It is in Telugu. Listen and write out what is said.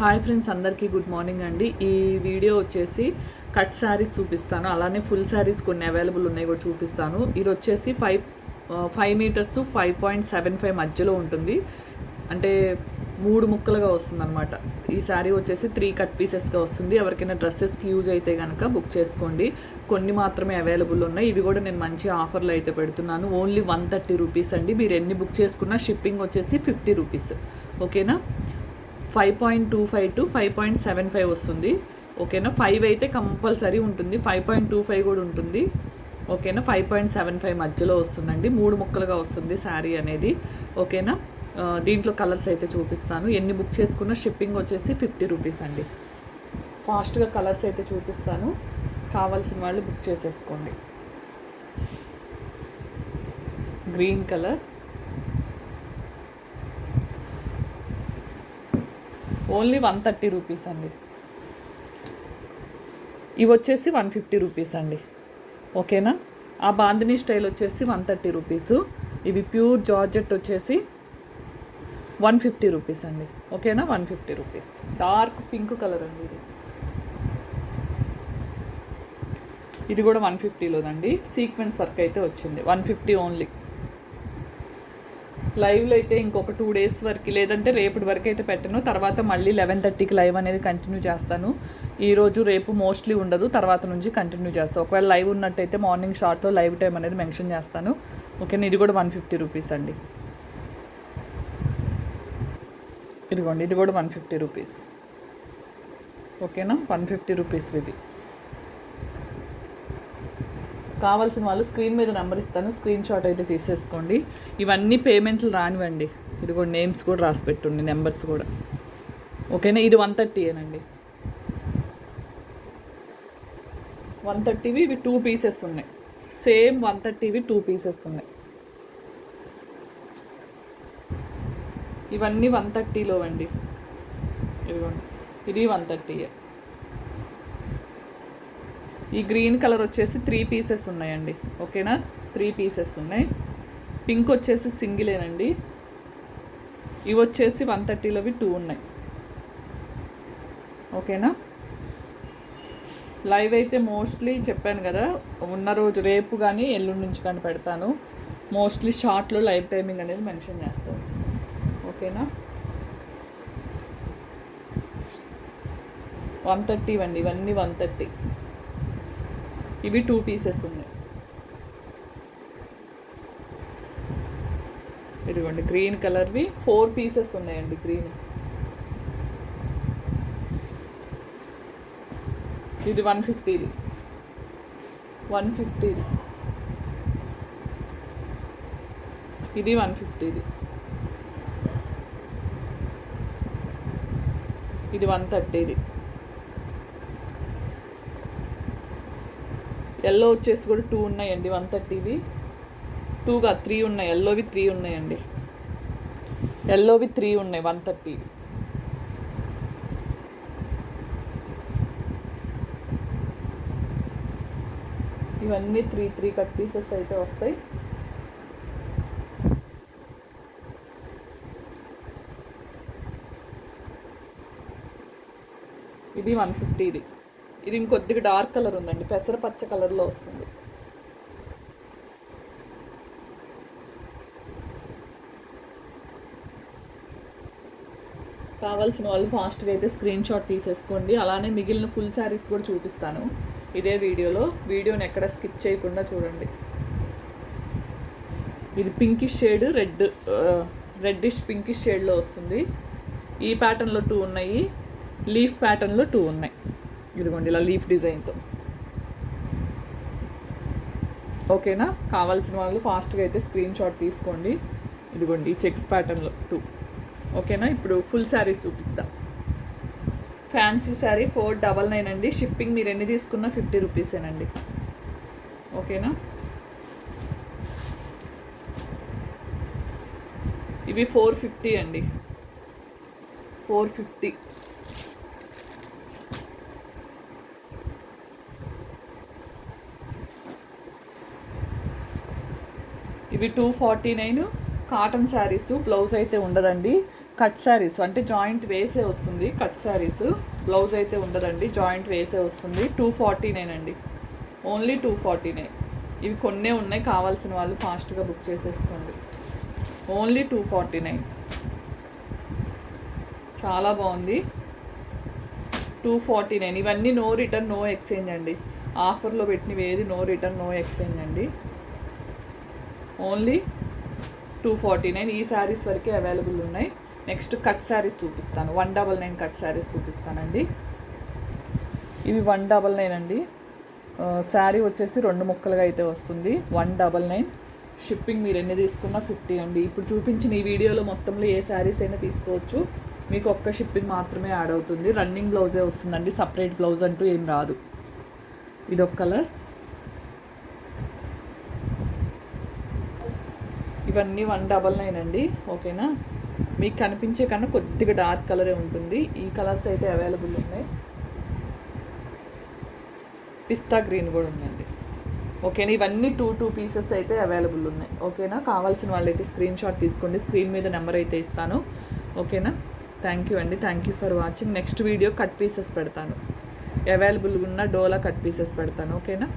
హాయ్ ఫ్రెండ్స్ అందరికీ గుడ్ మార్నింగ్ అండి. ఈ వీడియో వచ్చేసి కట్ శారీస్ చూపిస్తాను. అలానే ఫుల్ శారీస్ కొన్ని అవైలబుల్ ఉన్నాయి కూడా చూపిస్తాను. ఇది వచ్చేసి five five meters five point seven five మధ్యలో ఉంటుంది. అంటే మూడు ముక్కలుగా వస్తుంది అనమాట ఈ శారీ వచ్చేసి త్రీ కట్ పీసెస్గా వస్తుంది. ఎవరికైనా డ్రెస్సెస్కి యూజ్ అయితే కనుక బుక్ చేసుకోండి. కొన్ని మాత్రమే అవైలబుల్ ఉన్నాయి. ఇవి కూడా నేను మంచి ఆఫర్లు అయితే పెడుతున్నాను. ఓన్లీ వన్ థర్టీ రూపీస్ అండి. మీరు ఎన్ని బుక్ చేసుకున్నా షిప్పింగ్ వచ్చేసి ఫిఫ్టీ రూపీస్ ఓకేనా five point two five to five point seven five వస్తుంది. ఓకేనా? ఫైవ్ అయితే కంపల్సరీ ఉంటుంది. ఫైవ్ పాయింట్ టూ ఫైవ్ కూడా ఉంటుంది. ఓకేనా? ఫైవ్ పాయింట్ సెవెన్ ఫైవ్ మధ్యలో వస్తుందండి. మూడు ముక్కలుగా వస్తుంది శారీ అనేది. ఓకేనా? దీంట్లో కలర్స్ అయితే చూపిస్తాను. ఎన్ని బుక్ చేసుకున్న షిప్పింగ్ వచ్చేసి ఫిఫ్టీ రూపీస్ అండి. ఫాస్ట్గా కలర్స్ అయితే చూపిస్తాను. కావాల్సిన వాళ్ళు బుక్ చేసేసుకోండి. Green colour. Only one thirty rupees అండి. ఇవి వచ్చేసి వన్ ఫిఫ్టీ రూపీస్ అండి. ఓకేనా? ఆ బాందిని స్టైల్ వచ్చేసి వన్ థర్టీ రూపీసు. ఇవి ప్యూర్ జార్జెట్ వచ్చేసి వన్ ఫిఫ్టీ రూపీస్ అండి. ఓకేనా? One fifty rupees. Dark pink colour అండి ఇది. ఇది కూడా వన్ ఫిఫ్టీలోదండి. సీక్వెన్స్ వర్క్ అయితే వచ్చింది. One fifty only. లైవ్లో అయితే ఇంకొక టూ డేస్ వరకు లేదంటే రేపటి వరకు అయితే పెట్టను. తర్వాత మళ్ళీ లెవెన్ థర్టీకి లైవ్ అనేది కంటిన్యూ చేస్తాను. ఈరోజు రేపు మోస్ట్లీ ఉండదు తర్వాత నుంచి కంటిన్యూ చేస్తాను ఒకవేళ లైవ్ ఉన్నట్టయితే మార్నింగ్ షార్ట్లో లైవ్ టైం అనేది మెన్షన్ చేస్తాను. ఓకేనా? ఇది కూడా వన్ ఫిఫ్టీ రూపీస్ అండి. ఇదిగోండి ఇది కూడా వన్ ఫిఫ్టీ రూపీస్. ఓకేనా? వన్ ఫిఫ్టీ రూపీస్ ఇవి కావాల్సిన వాళ్ళు స్క్రీన్ మీద నెంబర్ ఇస్తాను. స్క్రీన్ షాట్ అయితే తీసేసుకోండి. ఇవన్నీ పేమెంట్లు రానివ్వండి. ఇది కూడా నేమ్స్ కూడా రాసి పెట్టుండి నెంబర్స్ కూడా. ఓకేనా? ఇది వన్ థర్టీయేనండి వన్ థర్టీవి ఇవి టూ పీసెస్ ఉన్నాయి. సేమ్ వన్ థర్టీవి టూ పీసెస్ ఉన్నాయి. ఇవన్నీ వన్ థర్టీలో అండి ఇదిగోండి ఇది వన్ థర్టీయే. ఈ గ్రీన్ కలర్ వచ్చేసి త్రీ పీసెస్ ఉన్నాయండి. ఓకేనా? త్రీ పీసెస్ ఉన్నాయి. పింక్ వచ్చేసి సింగిలేనండి. ఇవి వచ్చేసి వన్ థర్టీలోవి టూ ఉన్నాయి. ఓకేనా? లైవ్ అయితే మోస్ట్లీ చెప్పాను కదా ఉన్న రోజు రేపు కానీ ఎల్లుండి నుంచి కానీ పెడతాను. మోస్ట్లీ షార్ట్లో లైవ్ టైమింగ్ అనేది మెన్షన్ చేస్తాను. ఓకేనా? వన్ థర్టీ ఇవ్వండి ఇవన్నీ వన్ థర్టీ. ఇవి టూ పీసెస్ ఉన్నాయి. ఇదిగోండి గ్రీన్ కలర్వి ఫోర్ పీసెస్ ఉన్నాయండి గ్రీన్. ఇది వన్ ఫిఫ్టీది. వన్ ఫిఫ్టీది. ఇది వన్ ఫిఫ్టీది. ఇది వన్ థర్టీది. ఎల్లో వచ్చేసి కూడా టూ ఉన్నాయండి వన్ థర్టీవి టూగా త్రీ ఉన్నాయి. ఎల్లోవి త్రీ ఉన్నాయండి. ఎల్లోవి త్రీ ఉన్నాయి వన్ థర్టీవి ఇవన్నీ త్రీ త్రీ కట్ పీసెస్ అయితే వస్తాయి. ఇది వన్ ఫిఫ్టీది ఇది ఇంకొద్దిగా డార్క్ కలర్ ఉందండి. పెసర పచ్చ కలర్లో వస్తుంది. కావాల్సిన వాళ్ళు ఫాస్ట్గా అయితే స్క్రీన్ షాట్ తీసేసుకోండి. అలానే మిగిలిన ఫుల్ శారీస్ కూడా చూపిస్తాను. ఇదే వీడియోలో. వీడియోని ఎక్కడ స్కిప్ చేయకుండా చూడండి. ఇది pinkish shade red reddish pinkish షేడ్లో వస్తుంది. ఈ ప్యాటర్న్లో టూ ఉన్నాయి. లీఫ్ ప్యాటర్న్లో టూ ఉన్నాయి. ఇదిగోండి ఇలా లీఫ్ డిజైన్తో. ఓకేనా? కావాల్సిన వాళ్ళు ఫాస్ట్గా అయితే స్క్రీన్ షాట్ తీసుకోండి. ఇదిగోండి చెక్స్ ప్యాటర్న్లో టూ. ఓకేనా? ఇప్పుడు ఫుల్ శారీస్ చూపిస్తా. Fancy sari four double nine అండి. షిప్పింగ్ మీరు ఎన్ని తీసుకున్నా ఫిఫ్టీ రూపీసేనండి. ఓకేనా? ఇవి ఫోర్ ఫిఫ్టీ అండి. Four fifty. ఇవి two forty nine cotton saris blouse అయితే ఉండదండి. కట్ శారీస్ అంటే జాయింట్ వేసే వస్తుంది. కట్ శారీస్ బ్లౌజ్ అయితే ఉండదండి. జాయింట్ వేసే వస్తుంది. టూ ఫార్టీ నైన్ అండి. ఓన్లీ టూ ఫార్టీ నైన్ ఇవి కొన్నే ఉన్నాయి. కావాల్సిన వాళ్ళు ఫాస్ట్గా బుక్ చేసేసుకోండి. ఓన్లీ టూ ఫార్టీ నైన్ చాలా బాగుంది. టూ ఫార్టీ నైన్ ఇవన్నీ నో రిటర్న్ నో ఎక్స్చేంజ్ అండి. ఆఫర్లో పెట్టినవి ఏది నో రిటర్న్ నో ఎక్స్చేంజ్ అండి. ఓన్లీ టూ ఫార్టీ నైన్ ఈ శారీస్ వరకే అవైలబుల్ ఉన్నాయి. నెక్స్ట్ కట్ శారీస్ చూపిస్తాను. One double nine cut saris చూపిస్తానండి. ఇవి వన్ డబల్ నైన్ అండి. శారీ వచ్చేసి రెండు ముక్కలుగా అయితే వస్తుంది. One double nine. షిప్పింగ్ మీరు ఎన్ని తీసుకున్నా ఫిఫ్టీ అండి. ఇప్పుడు చూపించిన ఈ వీడియోలో మొత్తంలో ఏ శారీస్ అయినా తీసుకోవచ్చు. మీకు ఒక్క షిప్పింగ్ మాత్రమే యాడ్ అవుతుంది. రన్నింగ్ బ్లౌజే వస్తుందండి. సపరేట్ బ్లౌజ్ అంటూ ఏం రాదు. ఇదొక కలర్. ఇవన్నీ వన్ డబల్ నైన్ అండి ఓకేనా? మీకు కనిపించే కన్నా కొద్దిగా డార్క్ కలరే ఉంటుంది. ఈ కలర్స్ అయితే అవైలబుల్ ఉన్నాయి. పిస్తా గ్రీన్ కూడా ఉందండి. ఓకేనా? ఇవన్నీ టూ టూ పీసెస్ అయితే అవైలబుల్ ఉన్నాయి. ఓకేనా? కావాల్సిన వాళ్ళైతే స్క్రీన్ షాట్ తీసుకోండి. స్క్రీన్ మీద నెంబర్ అయితే ఇస్తాను. ఓకేనా? థ్యాంక్ యూ అండి. Thank you for watching next video cut pieces పెడతాను. అవైలబుల్ ఉన్న డోలా కట్ పీసెస్ పెడతాను. ఓకేనా?